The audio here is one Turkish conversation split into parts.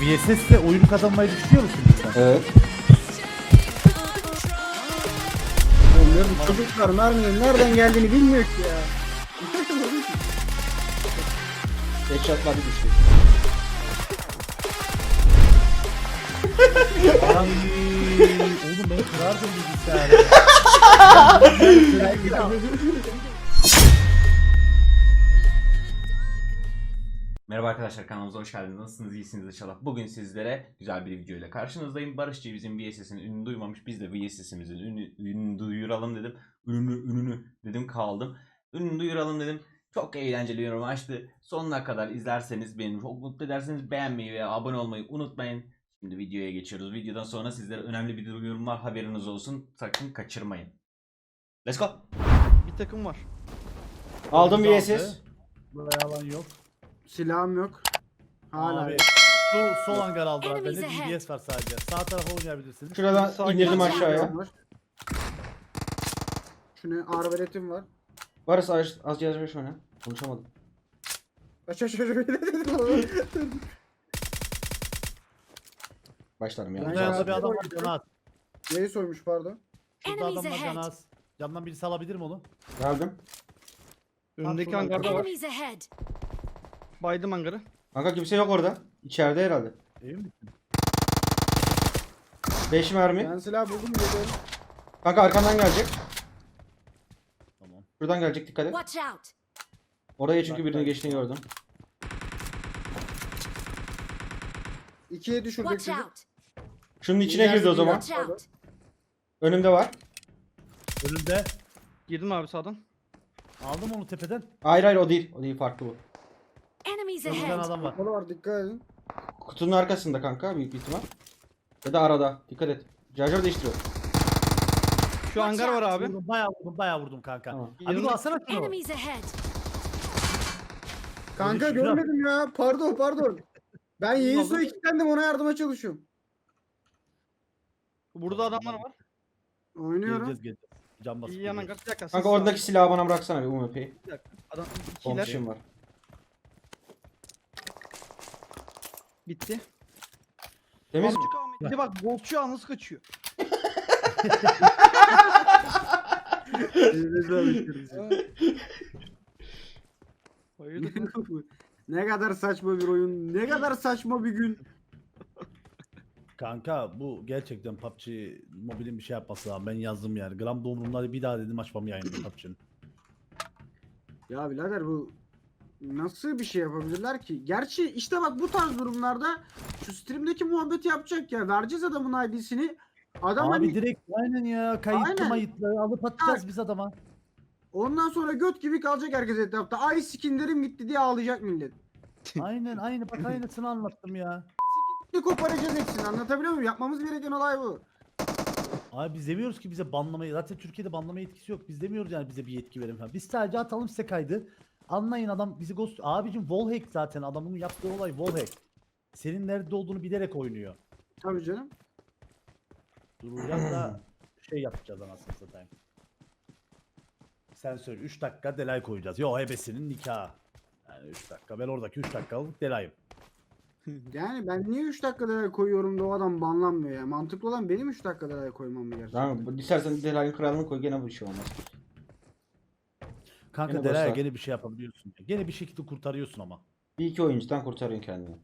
VSS'le oyunu kazanmayı düşünüyor musun lütfen? Evet. Onların çocuklar merminin nereden geldiğini bilmiyor ki ya. Headshot'lar bir düştü. Ay, oğlum beni kırardın bilgisayarı. Merhaba arkadaşlar kanalımıza hoş geldiniz. Nasılsınız? İyisiniz inşallah. Bugün sizlere güzel bir video ile karşınızdayım. Barış G bizim VSS'inin ününü duymamış. Biz de VSS'imizin ününü, ününü duyuralım dedim. Ününü, ününü dedim kaldım. Ününü duyuralım dedim. Çok eğlenceli bir yorum açtı. Sonuna kadar izlerseniz beni çok mutlu ederseniz beğenmeyi ve abone olmayı unutmayın. Şimdi videoya geçiyoruz. Videodan sonra sizlere önemli bir duyurum var. Haberiniz olsun. Sakın kaçırmayın. Let's go. Bir takım var. Aldım Aldı. VSS. Buraya yalan yok. Silahım yok. Hala Abi yok. şu sol hangar aldılar. Enemies Bende. DBS var sadece. Sağ tarafa oynayabilirsiniz. Şuradan indirdim aşağıya. Var. Şunu arbaletim var. Varız az, az yazmış oyna. Konuşamadım. Aç aç aç. Başlarım ya. Burada yanında bir adam var canı az. Neyi soymuş pardon? Şurada adam var az. Yandan birisi alabilir mi onu? Geldim. Önündeki hangarda var. Enemies ahead. Baydım hangarı. Kanka kimse yok orada. İçeride herhalde. Emin misin? 5 mermi. Ben silah buldum geliyorum. Kanka arkandan gelecek. Tamam. Şuradan gelecek dikkat et. Watch out. Oraya çünkü Bak, bak. geçtiğini gördüm. İkiye düşürdük Watch out. Şunun içine girdi o zaman. Watch out. Önümde var. Önünde. Girdim abi sağdan. Aldım onu tepeden. Hayır hayır o değil. O değil farklı bu. Enemies ahead. adam var. Kolu var dikkat edin. Kutunun arkasında kanka büyük bir ihtimal. Ya da arada. Dikkat et. Charger değiştiriyor. Şu hangar var abi. Vurdum, bayağı vurdum, bayağı vurdum kanka. Tamam. Abi bu alsana şunu. Enemies ahead. Kanka şurada. görmedim ya. Pardon pardon. Ben Yeğiz'e kilitlendim ona yardıma çalışıyorum. Burada adamlar var. Oynuyorum. Geleceğiz geleceğiz. Can basıp İyi yan hangar. geliyoruz. Bir dakika. siz Kanka sağ- oradaki silahı bana bıraksana bir UMP'yi. Bir dakika. Adam ikiler. kişim var. Bitti. Temiz mi? Amcık Ahmet. Bir de bak boltçu yalnız kaçıyor. Hayırdır? ne kadar saçma bir oyun. Ne kadar saçma bir gün. Kanka bu gerçekten PUBG mobilin bir şey yapması lazım. Ben yazdım yani. Gram doğumrumları bir daha dedim açmam yayını PUBG'nin. Ya birader bu nasıl bir şey yapabilirler ki? Gerçi işte bak bu tarz durumlarda şu streamdeki muhabbeti yapacak ya. Vereceğiz adamın ID'sini. Adam Abi hani direkt aynen ya kayıtlı Aynen. mayıtlı alıp atacağız biz adama. ondan sonra göt gibi kalacak herkes etrafta. Ay skinlerim gitti diye ağlayacak millet. Aynen aynı bak aynısını anlattım ya. Bir koparacağız hepsini anlatabiliyor muyum? Yapmamız gereken olay bu. Abi biz demiyoruz ki bize banlamayı zaten Türkiye'de banlama yetkisi yok. Biz demiyoruz yani bize bir yetki verin falan. Biz sadece atalım size kaydı. Anlayın adam bizi ghost... Abicim wallhack zaten adamın yaptığı olay wallhack. Senin nerede olduğunu bilerek oynuyor. Tabii canım. Duracağız da şey yapacağız anasını satayım. Sen söyle 3 dakika delay koyacağız. Yo ebesinin nikahı. Yani 3 dakika ben oradaki 3 dakikalık delayım. Yani ben niye 3 dakikada koyuyorum da o adam banlanmıyor ya? Mantıklı olan benim 3 dakikada koymam mı gerçekten? Tamam. İstersen Delay'ın kralını koy gene bu şey olmaz. Kanka Gene delaya boşlar. gene bir şey yapabiliyorsun. Gene bir şekilde kurtarıyorsun ama. Bir iki oyuncudan kurtarıyorsun kendini.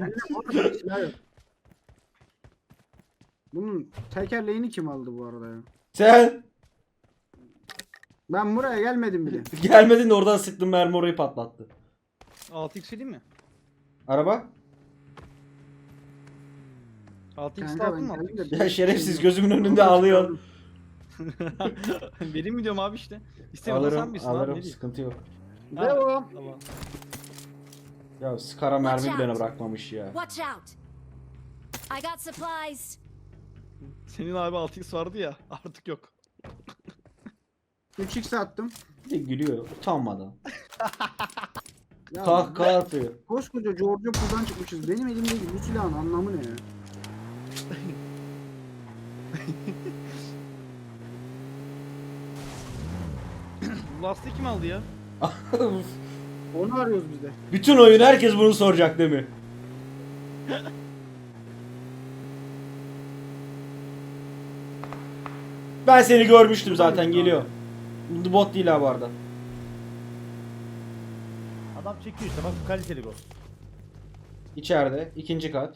Yok. Bunun tekerleğini kim aldı bu arada ya? Sen Ben buraya gelmedim bile. gelmedin de oradan sıktın mermi orayı patlattı. 6x vereyim mi? Araba? 6x Kanka mı? geldim de. Ya şerefsiz gözümün önünde ağlıyor. vereyim mi diyorum abi işte. İstemiyorsan sen Alırım, misin abi? alırım. Ne diyeyim? Sıkıntı yok. Devam. Tamam. Ya skara mermi bile bırakmamış ya. Watch out. I got supplies. Senin abi 6x vardı ya artık yok. 3x attım. Bir de gülüyor utanmadan. Ya Kahkaha atıyor. Koskoca Georgia Pool'dan çıkmışız. Benim elimdeki bu silahın anlamı ne ya? Lastiği kim aldı ya? Onu arıyoruz biz de. Bütün oyun herkes bunu soracak değil mi? Ben seni görmüştüm zaten geliyor. Bu bot değil ha bu arada. Adam çekiyor işte bak bu kaliteli ghost. İçeride. ikinci kat.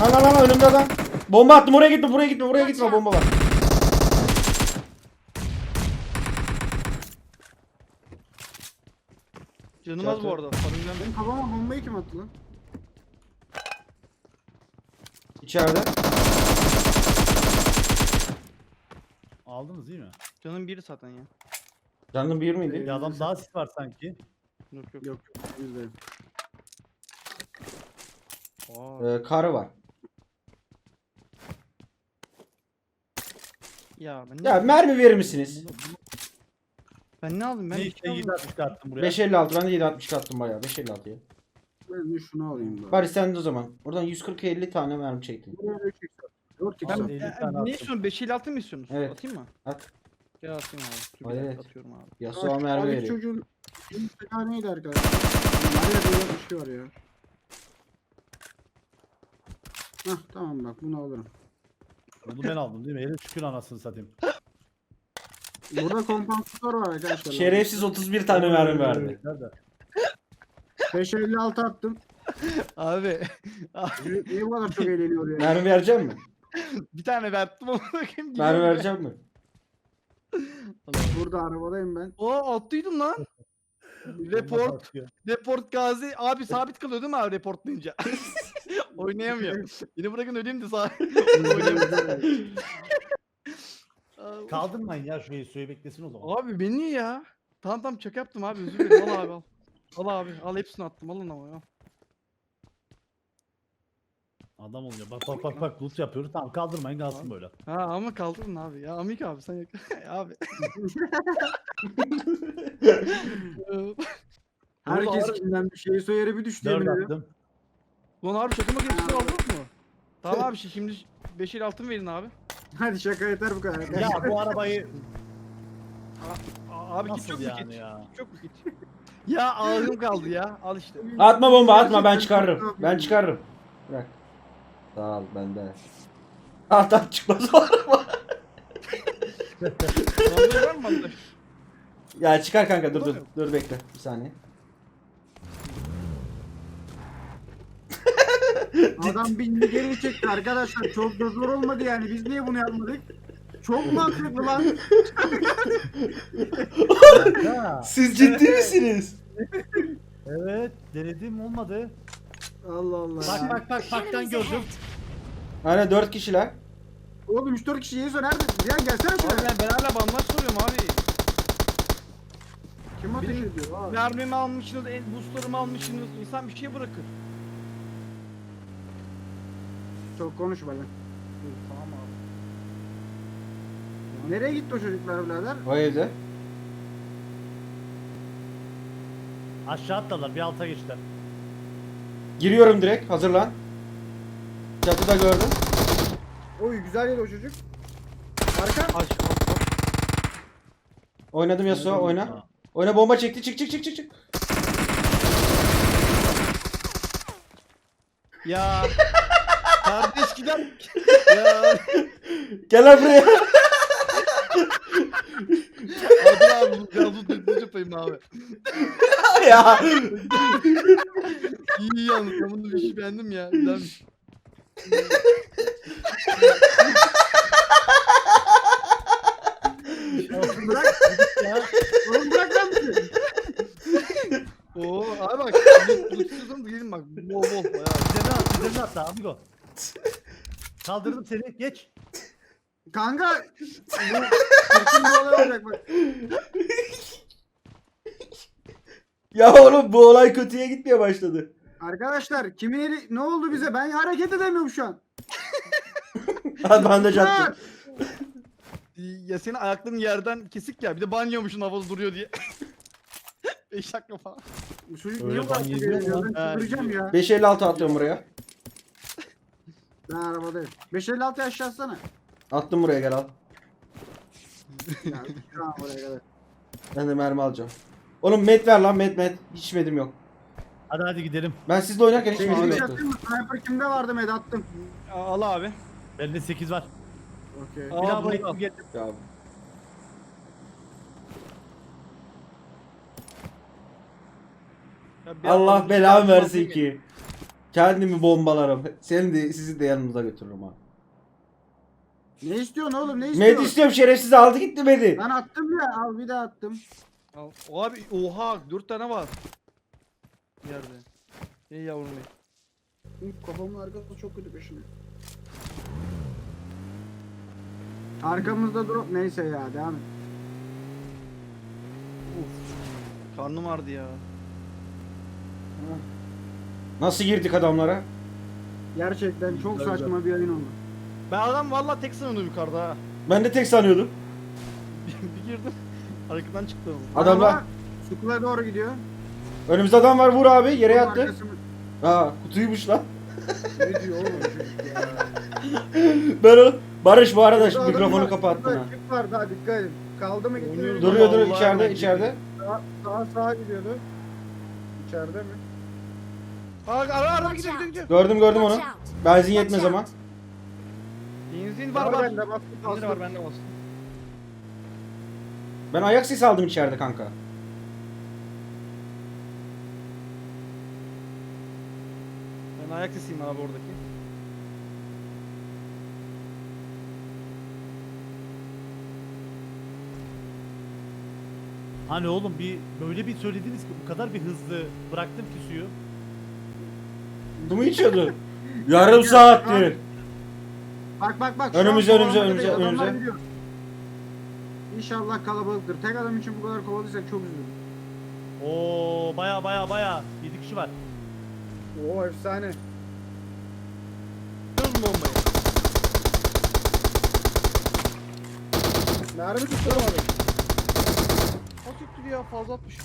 Lan lan lan önümde adam. Bomba attım oraya gitme buraya gitme buraya gitme bomba var. Canım az bu Zaten- arada. Sarıncam Benim kafama bombayı kim attı lan? İçeride. Aldınız değil mi? Canım biri zaten ya. Canım bir miydi? Bir adam daha sis var sanki. Yok yok. Yok. Aa, Ee, karı var. ya ben ne, Ya mermi verir misiniz? Ben ne aldım? Ben almadım. 762 attım buraya. 556 ben de 762 attım bayağı 556'ya. Ben de şunu alayım bari. Bari sen de o zaman. Oradan 140-50 tane mermi çektin. Buraya Ben-. 50 tane ne attım. istiyorsun? 5 ile 6 mı istiyorsunuz? Evet. Atayım mı? At. Ya atayım abi. Dur bir Ay, dakika evet. atıyorum abi. Yasuo mermi Abi veriyor. çocuğun bir fena neydi arkadaşlar? Hala böyle bir şey var ya. Hah tamam bak bunu alırım. Bunu ben aldım değil mi? Hele şükür anasını satayım. Burada kompansatör var arkadaşlar. Şerefsiz 31 tane mermi verdi. Nerede? 556 attım. Abi. Niye bu kadar çok eğleniyor ya? Mermi verecek mi? bir tane verdim ama bakayım. Mermi verecek mi? Burada arabadayım ben. O attıydım lan. Report. Report gazi. Abi sabit kalıyor değil mi abi reportlayınca? Oynayamıyor. Beni bırakın öleyim de sağ. Kaldırmayın ya şu suyu beklesin o zaman. Abi beni niye ya? Tamam tamam çaka yaptım abi özür dilerim. Al abi al. Al abi al hepsini attım alın ama ya. Adam oluyor. Bak bak bak bak loot yapıyoruz. Tamam kaldırmayın kalsın böyle. Ha ama kaldırın abi ya. Amik abi sen yak. abi. Herkes kimden bir şey söyleyeri bir düştü 4 yemin ederim. attım. Lan abi şaka makinesini aldık mı? Tamam abi şey şimdi 5 el altın verin abi. Hadi şaka yeter bu kadar. Ya bu arabayı abi git çok yani git? ya? Çok git? ya ağzım kaldı ya. Al işte. Atma bomba atma ben çıkarırım. Ben çıkarırım. Bırak. Sağ ol bende. At at çıkmaz o araba. Bandaj var mı bandaj? Ya çıkar kanka dur dur. Dur bekle bir saniye. Adam bindi geri çekti arkadaşlar. Çok da zor olmadı yani. Biz niye bunu yapmadık? Çok mantıklı lan. Siz ciddi misiniz? evet denedim olmadı. Allah Allah. Bak bak bak baktan Enemies gördüm. Hani 4 kişiler. Oğlum 3-4 kişi Yeso nerede? Ya gelsene Abi şuraya. ben, ben hala bandaj soruyorum abi. Kim ateş ediyor? Aa. Mermimi almışsınız, el boostlarımı almışsınız. İnsan bir şey bırakır. Çok konuşma lan. Tamam abi. Nereye gitti o çocuklar birader? O evde. Aşağı atladılar bir alta geçtiler. Giriyorum direkt hazırlan. Çatıda gördüm. Oy güzel yedi o çocuk. Arka. Aç, aç, aç. Oynadım Yasuo oyna. Oyna bomba çekti çık çık çık çık çık. Ya. Kardeş gider. ya. Gel lan buraya. Hadi abi bu gazoz düz yapayım abi. ya. İyi iyi yalnız ben bunu bir şey beğendim ya. Güzelmiş. Olsun, Bırak. ya. Oğlum bırak lan bizi. Oo abi bak. Da gelin bak. Bol bol. Bayağı. Üzerine at üzerine at daha amigo. Kaldırdım seni geç. Kanka. Bu Türk'ün bir olay olacak bak. Ya oğlum bu olay kötüye gitmeye başladı. Arkadaşlar kimin eli ne oldu bize? Ben hareket edemiyorum şu an. Hadi bandaj attım. Ya senin ayakların yerden kesik ya. Bir de banyoymuşsun havada duruyor diye. 5 dakika falan. Bu çocuk Öyle niye bu kadar. Ben Ha, çıldıracağım ya. 556 atıyorum buraya. Ben arabadayım. 556 aşağı atsana. Attım buraya gel al. Kadar. Ben de mermi alacağım. Oğlum met ver lan met met. Hiç medim yok. Hadi hadi gidelim. Ben sizle oynarken hiç Şey, medim hiç yoktu. atayım mı? Sniper kimde vardı med attım. Al abi. Bende 8 var. Okey. Aa, Bir daha bunu al. getir. Ya. Ya bir Allah adam- belamı versin ki. Kendimi bombalarım. Seni de sizi de yanımıza götürürüm ha. Ne istiyorsun oğlum ne Med istiyorsun? istiyorum şerefsiz aldı gitti Med'i. Ben attım ya al bir daha attım. Al. O abi oha 4 tane var. Yerde. Ey yavrum ey. Uf, Kafamın arkası çok kötü peşine. Arkamızda drop neyse ya devam et. Uf. Karnım ağrıdı ya. Nasıl girdik adamlara? Gerçekten çok saçma bir yayın oldu. Ben adam vallahi tek sanıyordum yukarıda ha. Ben de tek sanıyordum. bir girdim. Arkadan çıktı. Adamlar Sukula doğru gidiyor. önümüzde adam var vur abi yere Onun yattı. arkası mı- Aa kutuymuş lan. Ne diyor oğlum çocuk ya? Ben o Barış bu arada şu adam mikrofonu var, kapattın ha. Ekip var daha dikkat edin. Kaldı mı gitti mi? Duruyor duruyor Vallahi içeride ben- içeride. Sağa, sağa sağa gidiyordu. İçeride mi? Aa ara ara Watch gidiyor gidiyor gidiyor. Gördüm gördüm onu. Benzin yetmez ama. Benzin Var bende. Benzin var bende olsun. Ben ayak sesi aldım içeride kanka. Ben ayak sesiyim abi oradaki. Hani oğlum bir böyle bir söylediniz ki bu kadar bir hızlı bıraktım ki suyu. Bu mu içiyordu? Yarım saattir. Bak bak bak. şu Önümüze, an önümüze, önümüze, adamlar önümüze. gidiyor. İnşallah kalabalıktır. Tek adam için bu kadar kovalıysak çok üzülürüm. Oo baya baya baya 7 kişi var. Oo efsane. Mü bombayı? Mermi tutturamadım. O tüktü ya fazla atmış.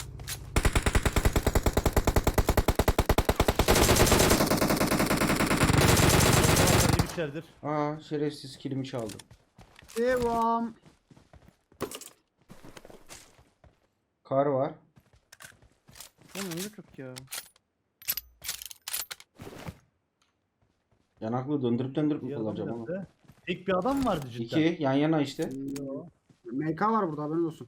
Adamlar yemişlerdir. Aa şerefsiz kilimi çaldı. Devam. Kar var. Oğlum ne çok ya. Yanaklı döndürüp döndürüp Bir mü kullanacağım onu? Tek bir adam vardı cidden. İki yan yana işte. MK var burada haberin olsun.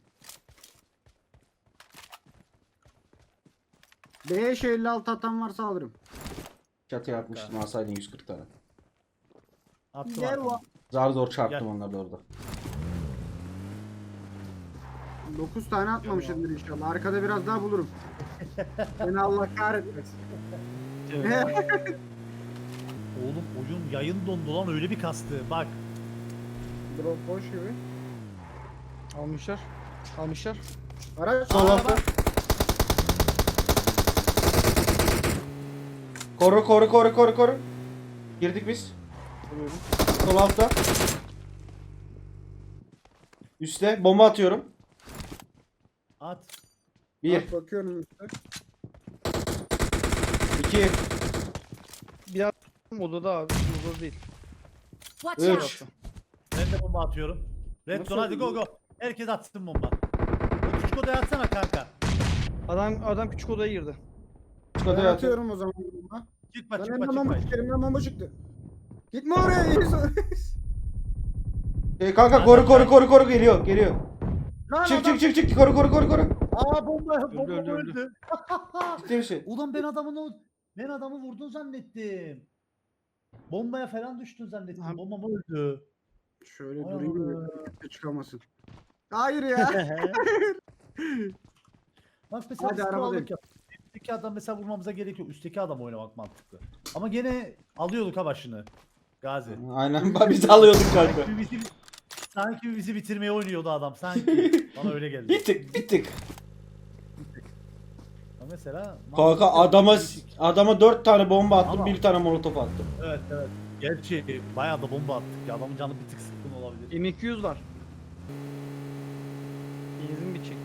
B şey 56 atan varsa alırım. Çatıya atmıştım alsaydın 140 tane. Attım attım. Zar zor çarptım Gel. onları da orada. 9 tane atmamışımdır inşallah. Arkada biraz daha bulurum. Beni Allah kahretmesin. Oğlum oyun yayın dondu lan öyle bir kastı. Bak Drop boş gibi. Almışlar. Almışlar. Araç Sol. Koru koru koru koru koru. Girdik biz. Vuruyorum. Sol altta. Üste bomba atıyorum. at. Bir, Bak, bakıyorum işte. iki, Bir adam odada abi. Odada değil. Watch Üç. Ben de bomba atıyorum. Red Nasıl Zone hadi go oldu? go. Herkes atsın bomba. O küçük odaya atsana kanka. Adam adam küçük odaya girdi. çık Ben odaya atıyorum. atıyorum o zaman. bomba. Çıkma Ben çıkma elimden çıkma. bomba çıktı. Elimden bomba çıktı. Gitme oraya. Yusuf. Ee, kanka koru koru koru koru geliyor geliyor. Lan Çık adam- çık çık çık koru koru koru koru. Aa bomba bomba öldü, öldü. öldü. Ciddi misin? Ulan ben adamın o ben adamı vurdun zannettim. Bombaya falan düştün zannettim. Abi- Bomba mı öldü? Şöyle Ay durayım Allah. da çıkamasın. Hayır ya. Bak mesela Hadi biz araba krallık yap- Üstteki adam mesela vurmamıza gerek yok. Üstteki adam oynamak mantıklı. Ama gene alıyorduk ha başını. Gazi. Aynen biz alıyorduk kanka. Sanki bizi, sanki bizi bitirmeye oynuyordu adam sanki. Bana öyle geldi. Bir tık bir tık. Ama mesela Kanka adama adama 4 tane bomba attım, Ama- bir tane molotof attım. Evet evet. Gerçi bayağı da bomba attık ya. Adamın canı bir tık sıkkın olabilir. M200 var. Benzin bitecek.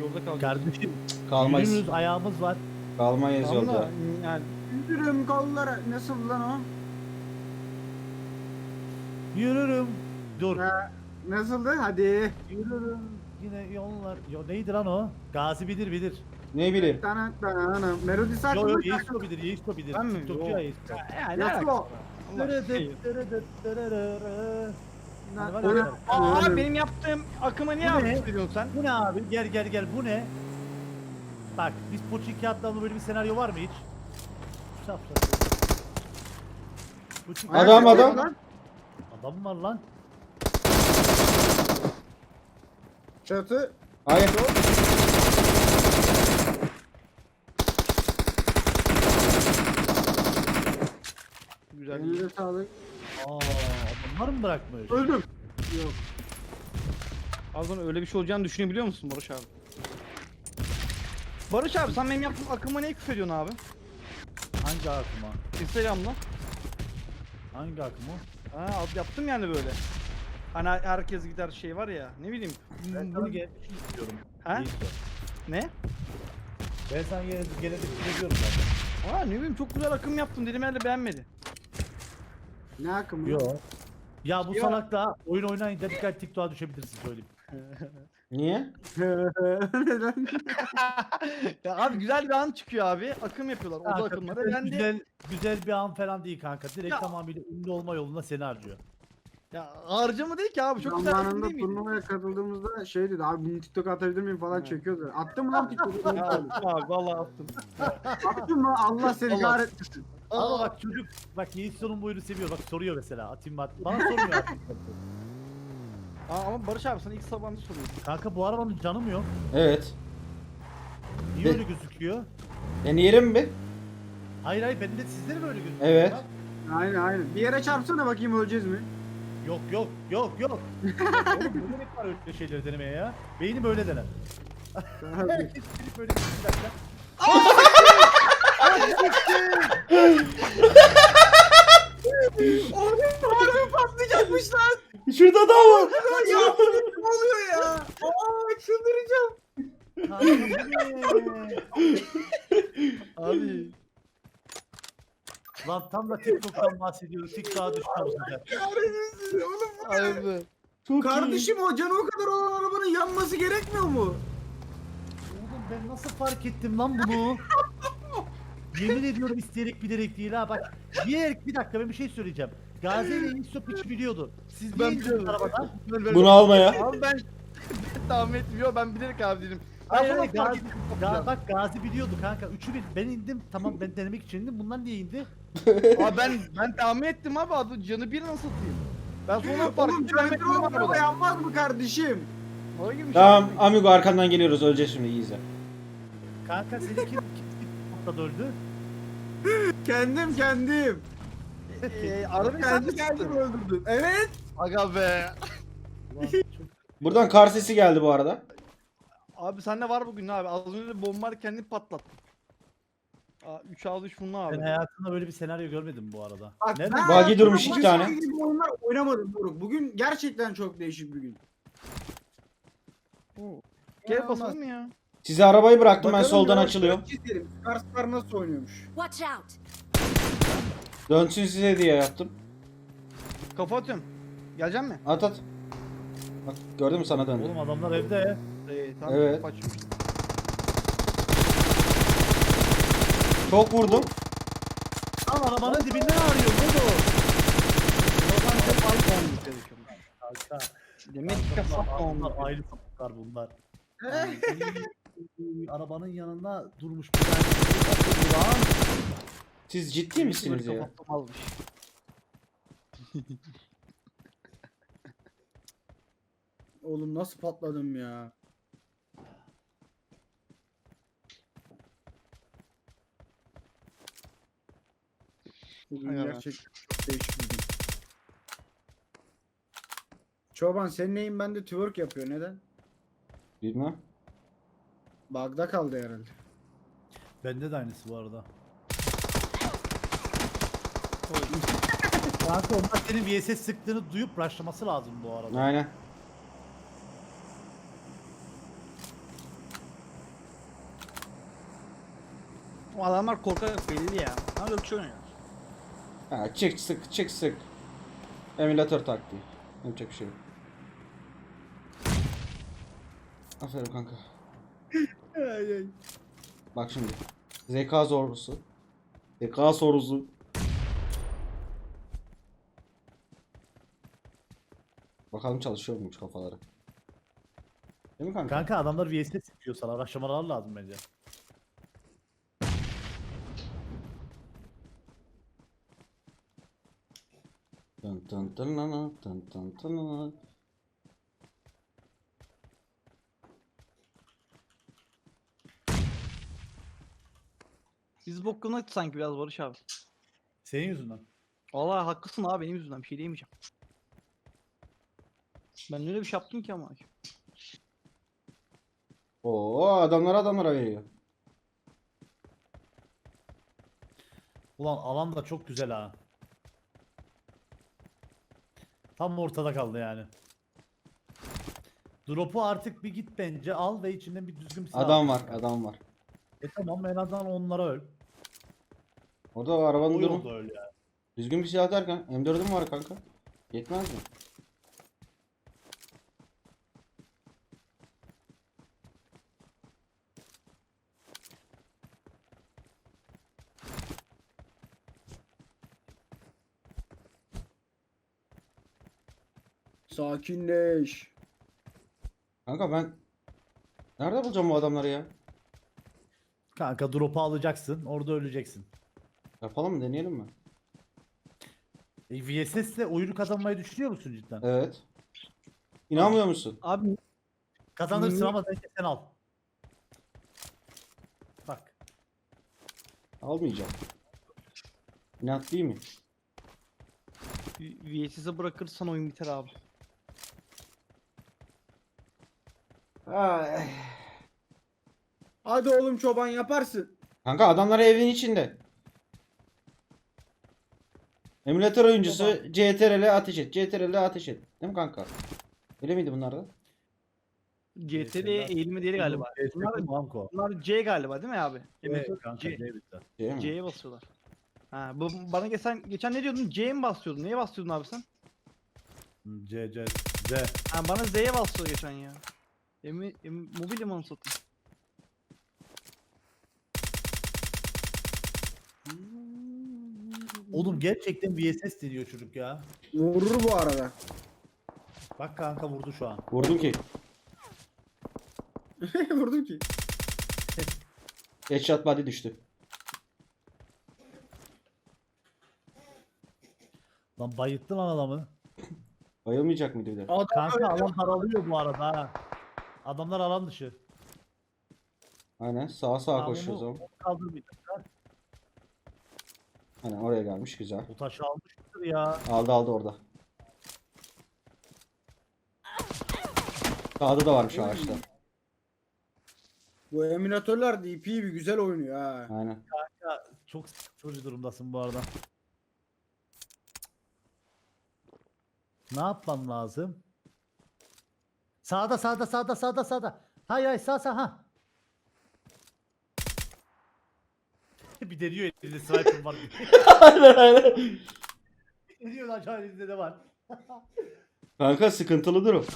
Yolda kalacağız. Kardeşim Kalmayız. yürürüz ayağımız var. Kalmayız yolda. da yani Yürürüm kollara. Nasıl lan o? Yürürüm. Dur. Ha, nasıldı? Hadi. Yürürüm. yine yollar. Yo, neydi lan o? Gazi bilir bilir. Ne bileyim. Tana tana. Melodisi Yo yo hakkında Yeisto bilir Yeisto bilir. Ben mi? TikTokçu Yo. ya Yeisto. Yani ne Nasıl alakası o? Dırıdıt, şey. Hani var Aa, abi benim yaptığım akıma niye Bu ne? ediyorsun sen? Bu ne abi? Gel gel gel bu ne? Bak biz Poçin kağıtlarında böyle bir senaryo var mı hiç? Saf saf. Poçin Adam, Ayak adam. Adam var lan. Çatı. Hayır. Güzel. Elinize sağlık. Aa, adamlar mı bırakmış? Öldüm. Yok. Az sonra öyle bir şey olacağını düşünebiliyor musun Barış abi? Barış abi sen benim yaptığım akıma niye küfür ediyorsun abi? Hangi akıma? Instagram'da. Hangi akım o? Ha yaptım yani böyle. Hani herkes gider şey var ya ne bileyim. Ben sana gene bir istiyorum. Ha? Ne? Ben sana gene, gene de bir şey diyorum zaten. Aa ne bileyim çok güzel akım yaptım dedim herhalde beğenmedi. Ne akımı? Yo. Ya bu Yo. salak da oyun oynayınca dikkat TikTok'a düşebilirsin söyleyeyim. Niye? Neden? ya abi güzel bir an çıkıyor abi. Akım yapıyorlar. Oda Kanka, akımları. Ben de güzel, güzel bir an falan değil kanka. Direkt Ya. tamamıyla ünlü olma yolunda seni harcıyor. ya harcama değil ki abi. Çok güzel akım Zamanında değil miydi? turnuvaya katıldığımızda şey dedi abi bunu TikTok atabilir miyim falan çekiyordu. Attın mı lan TikTok'a? Ya attım abi vallahi attım. Attın mı? Allah seni Allah. kahretmesin. Ama bak çocuk bak Yeisto'nun bu oyunu seviyor. Bak soruyor mesela. Atayım bak. Bana sormuyor. Aa, ama Barış abi sana ilk sabahında soruyorum. Kanka bu arabanın canı mı yok? Evet. Niye Ne? öyle gözüküyor? Deneyelim mi? Hayır hayır bende sizde de mi öyle gözüküyor? Evet. Bak. Aynen aynen. Bir yere çarpsana bakayım öleceğiz mi? Yok yok yok yok. Oğlum ne gerek var öyle şeyleri denemeye ya? Beynim öyle dener. Herkes girip böyle bir dakika. Harbi patlayacakmış lan. Şurada da var. Ya ne oluyor ya? Aa çıldıracağım. Bu? Abi. Lan tam da TikTok'tan bahsediyoruz. TikTok'a ya. Kahretmesin oğlum bu ne? Abi. Çok iyi. Kardeşim o canı o kadar olan arabanın yanması gerekmiyor mu? Oğlum ben nasıl fark ettim lan bunu? Yemin ediyorum isteyerek bilerek değil ha bak. Bir, bir dakika ben bir şey söyleyeceğim. Gazi ile Yusuf hiç biliyordu. Siz Ben niye biliyorum. arabadan? Bunu alma ya. Abi ben tahmin ettim. Yok ben bilerek abi dedim. Ben Hayır hayır Gazi. Ga- bak Gazi biliyordu kanka. Üçü bir ben indim tamam ben denemek için indim. Bunlar niye indi? Abi ben ben tahmin ettim abi adı canı bir nasıl atayım? Ben sonra fark Oğlum ettim. Ben canı olan araba araba. yanmaz mı kardeşim? Girmiş Tamam abi. amigo arkandan geliyoruz öleceğiz şimdi iyi izle. Kanka seni kim patladı öldü? Kendim kendim. Ee, arabayı sen mi Kendi kendim sıktın? öldürdüm. Evet. Aga be. Ulan çok- Buradan kar sesi geldi bu arada. Abi sende var bugün abi. Az önce de bombayla kendini patlattın. Aa, 3 ağız 3 bununla abi. Ben hayatımda böyle bir senaryo görmedim bu arada. Bak, ben Buggy durmuş bugün iki tane. gibi oyunlar oynamadım Doruk. Bugün gerçekten çok değişik bir gün. Gel basalım ya. Size arabayı bıraktım ben soldan ya, açılıyorum. çizelim. Karslar nasıl oynuyormuş? Watch out! Dönsün size diye yaptım. Kafa atıyorum. Gelecek mi? At at. Bak gördün mü sana döndü. Oğlum adamlar evde. Ee, tamam. Evet. kafa. Çok vurdum. Lan arabanın dibinden arıyor. Ne bu? Oradan hep aynı puan gerekiyormuş. Kanka. Demek ki puanı. bunlar ayrı sapıklar bunlar. Ay, arabanın yanında durmuş bir tane. Siz ciddi misiniz ya? Almış. Oğlum nasıl patladım ya? Bugün Hay gerçekten çok değişik bir gün. Çoban senin neyin bende twerk yapıyor neden? Bilmem. Bug'da kaldı herhalde. Bende de aynısı bu arada. Kanka onlar senin VSS sıktığını duyup rushlaması lazım bu arada. Aynen. O adamlar korkak belli ya. Ama şey oynuyor. Ha, çık sık çık sık. Emülatör taktiği. Yapacak bir şey yok. Aferin kanka. Ay, ay. Bak şimdi. ZK sorusu. ZK sorusu. Bakalım çalışıyor muymuş kafaları. Değil mi kanka? Kanka adamlar VSS yapıyor sana. Araştırmalar lazım bence. Dın dın dın nana, dın dın dın nana. Biz bokluğuna sanki biraz Barış abi. Senin yüzünden. Vallahi haklısın abi benim yüzümden bir şey diyemeyeceğim. Ben öyle bir şey yaptım ki ama. Oo adamlara adamlara veriyor. Ulan alan da çok güzel ha. Tam ortada kaldı yani. Drop'u artık bir git bence al ve içinden bir düzgün bir silah Adam al. var, adam var. E tamam en azından onlara öl. Orada o arabanın O durumu. yani. Düzgün bir silah derken M4'üm var kanka. Yetmez mi? Sakinleş. Kanka ben nerede bulacağım bu adamları ya? Kanka drop'u alacaksın orada öleceksin. Yapalım mı deneyelim mi? E, VSS'le oyunu kazanmayı düşünüyor musun cidden? Evet. İnanmıyor musun? Abi Kazanırsın Niye? ama bence sen al. Bak. Almayacağım. İnat değil mi? VSS'e bırakırsan oyun biter abi. Ay. Hadi oğlum çoban yaparsın. Kanka adamlar evin içinde. Emülatör oyuncusu CTRL ateş et. CTRL ateş et. Değil mi kanka? Öyle miydi bunlar da? GTD eğilme değil galiba. Bunlar, Manko. bunlar C galiba değil mi abi? Evet Evet, kanka C. C mi? C'ye basıyorlar. Ha, bu bana geçen geçen ne diyordun? C'ye mi basıyordun? Neye basıyordun abi sen? C C Z. Ha, bana Z'ye basıyor geçen ya. Emi, emi mobil limanı satın. Oğlum gerçekten VSS deniyor çocuk ya. Vurur bu arada. Bak kanka vurdu şu an. Vurdum ki. Vurdum ki. Headshot body düştü. Lan bayıttı lan adamı. Bayılmayacak mıydı bir de? Adam Kanka alan daralıyor bu arada ha. Adamlar alan dışı. Aynen sağa sağa Tamam, koşuyor o zaman. Kaldırmayacaklar. Aynen oraya gelmiş güzel. Bu taşı almıştır ya. Aldı aldı orada. Sağda da varmış ağaçta. Bu emülatörler DP bir güzel oynuyor ha. Aynen. Ya, çok sıkıntılı durumdasın bu arada. Ne yapman lazım? Sağda sağda sağda sağda sağda. Hay hay sağ sağ ha. bir deniyor elinde sniper var. aynen aynen. bir deniyor lan şu an elinde de var. Kanka sıkıntılı durum.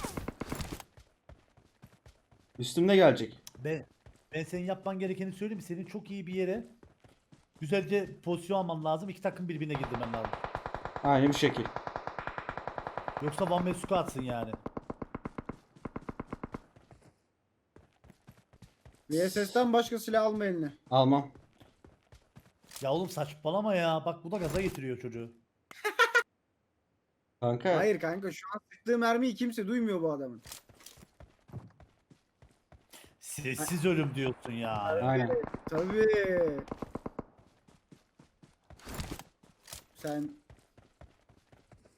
Üstümde gelecek. Ben, ben senin yapman gerekeni söyleyeyim mi? Senin çok iyi bir yere güzelce pozisyon alman lazım. İki takım birbirine girdirmen lazım. Aynı bir şekil. Yoksa one man squatsın yani. VSS'ten başka silah alma eline. Almam. Ya oğlum saçmalama ya. Bak bu da gaza getiriyor çocuğu. Kanka. Hayır kanka şu an sıktığı mermiyi kimse duymuyor bu adamın. Sessiz ölüm diyorsun ya. Aynen. Tabii. Sen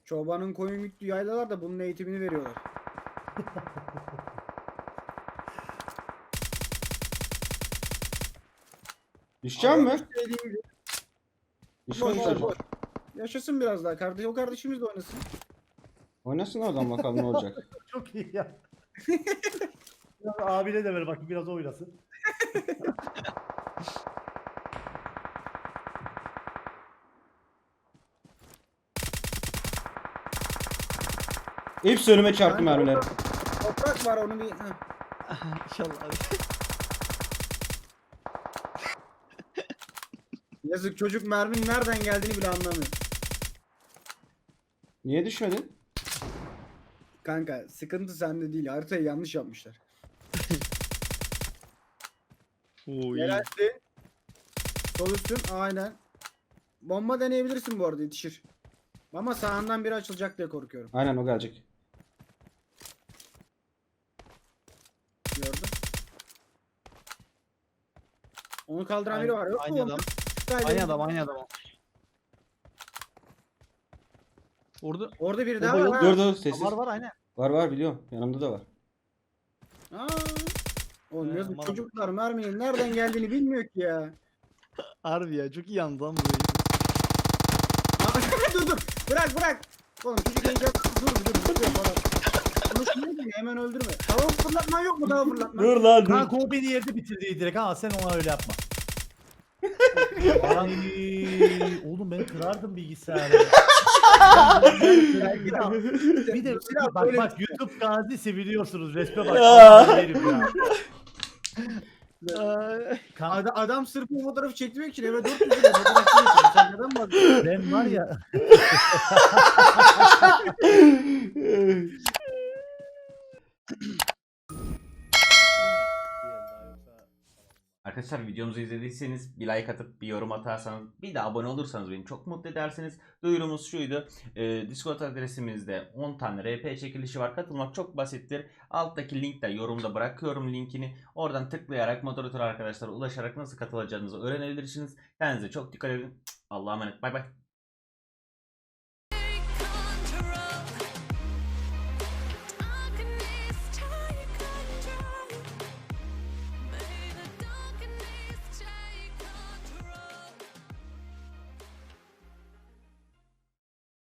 çobanın koyun güttü yaylalar da bunun eğitimini veriyorlar. Düşeceğim mi? Şey. Düşme Boş. Yaşasın biraz daha kardeş. O kardeşimiz de oynasın. Oynasın oradan bakalım ne olacak. Çok iyi ya. biraz abine de ver bakayım biraz o oynasın. Hepsi önüme çarptı mermileri. Toprak var onu bir... Heh. İnşallah abi. Yazık çocuk merminin nereden geldiğini bile anlamıyor. Niye düşmedin? Kanka sıkıntı sende değil. Haritayı yanlış yapmışlar. Oo iyi. Herhalde. Sol üstün aynen. Bomba deneyebilirsin bu arada yetişir. Ama sağından biri açılacak diye korkuyorum. Aynen o gelecek. Gördüm. Onu kaldıran Aynı- biri var. Yok mu? aynı adam. Aynı adam aynı adam. Vurdu. Orada biri daha var. Dur ha. dur sessiz. Var var aynen. Var var biliyorum. Yanımda da var. Aa. Oğlum yazık aman çocuklar merminin nereden geldiğini bilmiyor ki ya. Harbi ya çok iyi lan burayı. Aa, dur dur. Bırak bırak. Oğlum çocuk heyecan. Dur dur dur. dur falan. Konuşmuyor ki hemen öldürme. Tava fırlatman yok mu tava fırlatman? Dur lan Kanka o beni yerde bitirdi direkt ama sen ona öyle yapma. Ay, oğlum ben kırardım bilgisayarı. bir de, bak bak. YouTube gazi seviliyorsunuz resme bak. Adam, adam sırf bu fotoğrafı çektirmek için eve 400 lira fotoğraf çekiyor. Sen neden bahsediyorsun? ben var ya Arkadaşlar videomuzu izlediyseniz bir like atıp bir yorum atarsanız bir de abone olursanız beni çok mutlu edersiniz. Duyurumuz şuydu. Ee, Discord adresimizde 10 tane RP çekilişi var. Katılmak çok basittir. Alttaki linkte yorumda bırakıyorum linkini. Oradan tıklayarak moderatör arkadaşlara ulaşarak nasıl katılacağınızı öğrenebilirsiniz. Kendinize çok dikkat edin. Allah'a emanet. Bay bay.